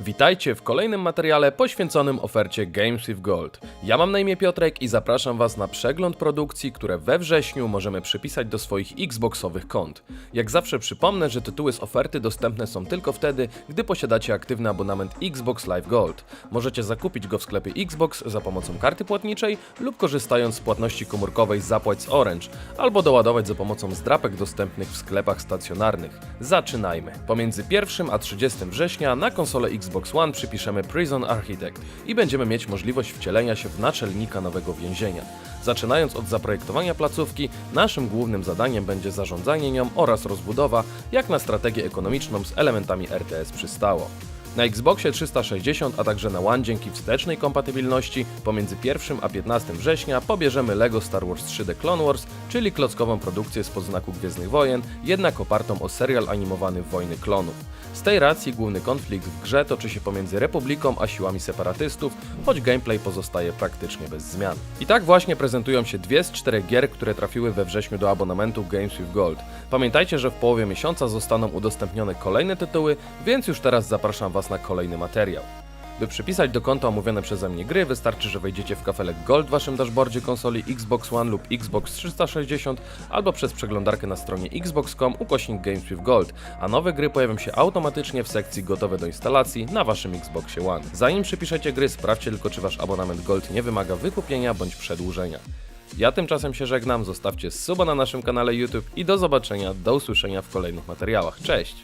Witajcie w kolejnym materiale poświęconym ofercie Games with Gold. Ja mam na imię Piotrek i zapraszam Was na przegląd produkcji, które we wrześniu możemy przypisać do swoich Xboxowych kont. Jak zawsze przypomnę, że tytuły z oferty dostępne są tylko wtedy, gdy posiadacie aktywny abonament Xbox Live Gold. Możecie zakupić go w sklepie Xbox za pomocą karty płatniczej lub korzystając z płatności komórkowej Zapłać z Orange, albo doładować za pomocą zdrapek dostępnych w sklepach stacjonarnych. Zaczynajmy. Pomiędzy 1 a 30 września na konsolę Xbox One przypiszemy Prison Architect i będziemy mieć możliwość wcielenia się w naczelnika nowego więzienia. Zaczynając od zaprojektowania placówki, naszym głównym zadaniem będzie zarządzanie nią oraz rozbudowa, jak na strategię ekonomiczną z elementami RTS przystało. Na Xboxie 360, a także na One dzięki wstecznej kompatybilności pomiędzy 1 a 15 września pobierzemy LEGO Star Wars 3D Clone Wars, czyli klockową produkcję z podznaku Gwiezdnych Wojen, jednak opartą o serial animowany Wojny Klonów. Z tej racji główny konflikt w grze toczy się pomiędzy Republiką a siłami separatystów, choć gameplay pozostaje praktycznie bez zmian. I tak właśnie prezentują się dwie z czterech gier, które trafiły we wrześniu do abonamentu Games with Gold. Pamiętajcie, że w połowie miesiąca zostaną udostępnione kolejne tytuły, więc już teraz zapraszam Was na kolejny materiał. By przypisać do konta omówione przeze mnie gry, wystarczy, że wejdziecie w kafelek Gold w waszym dashboardzie konsoli Xbox One lub Xbox 360 albo przez przeglądarkę na stronie xbox.com ukośnik Games with Gold, a nowe gry pojawią się automatycznie w sekcji gotowe do instalacji na waszym Xboxie One. Zanim przypiszecie gry, sprawdźcie tylko, czy wasz abonament Gold nie wymaga wykupienia bądź przedłużenia. Ja tymczasem się żegnam, zostawcie suba na naszym kanale YouTube i do zobaczenia, do usłyszenia w kolejnych materiałach. Cześć!